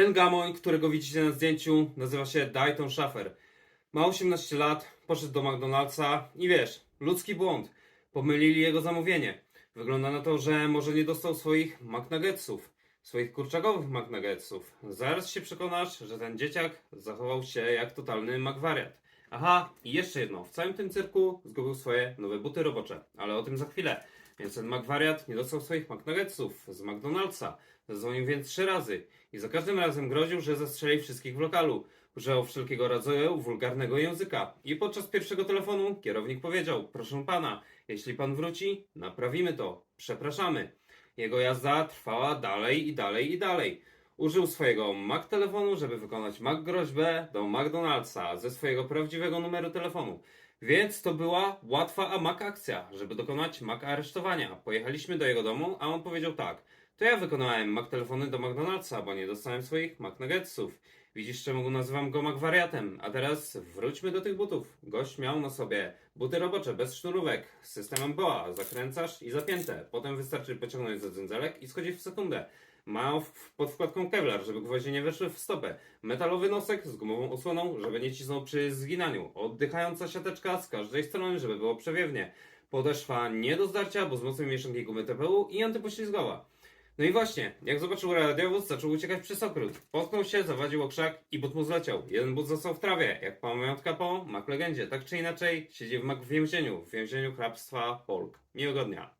Ten gamoń, którego widzicie na zdjęciu, nazywa się Dayton Schaffer. Ma 18 lat, poszedł do McDonald'sa i wiesz, ludzki błąd. Pomylili jego zamówienie. Wygląda na to, że może nie dostał swoich McNuggetsów, swoich kurczakowych McNuggetsów. Zaraz się przekonasz, że ten dzieciak zachował się jak totalny McWariat. Aha, i jeszcze jedno. W całym tym cyrku zgubił swoje nowe buty robocze, ale o tym za chwilę. Więc ten McWariat nie dostał swoich McNuggetsów z McDonald'sa. Zadzwonił więc trzy razy i za każdym razem groził, że zastrzeli wszystkich w lokalu. Używał wszelkiego rodzaju wulgarnego języka. I podczas pierwszego telefonu kierownik powiedział: Proszę pana, jeśli pan wróci, naprawimy to. Przepraszamy. Jego jazda trwała dalej i dalej i dalej. Użył swojego Mac telefonu, żeby wykonać Mac groźbę do McDonald'sa ze swojego prawdziwego numeru telefonu. Więc to była łatwa a Mac akcja, żeby dokonać Mac aresztowania. Pojechaliśmy do jego domu, a on powiedział tak. To ja wykonałem Mac telefony do McDonald'sa, bo nie dostałem swoich Mac Nuggetsów. Widzisz, czemu nazywam go Mac wariatem. A teraz wróćmy do tych butów. Gość miał na sobie buty robocze bez sznurówek, z systemem BOA. Zakręcasz i zapięte. Potem wystarczy pociągnąć za dzędzelek i schodzić w sekundę. Ma pod wkładką Kevlar, żeby gwoździe nie weszły w stopę. Metalowy nosek z gumową osłoną, żeby nie cisnął przy zginaniu. Oddychająca siateczka z każdej strony, żeby było przewiewnie. Podeszwa nie do zdarcia, bo z mocnej mieszanki gumy TPU i antypoślizgowa. No i właśnie, jak zobaczył radiowóz, zaczął uciekać przez okrót. Potknął się, zawadził o krzak i but mu zleciał. Jeden but został w trawie, jak pamiątka po Mac Legendzie. Tak czy inaczej, siedzi w Mac w więzieniu, w więzieniu hrabstwa Polk. Miłego dnia.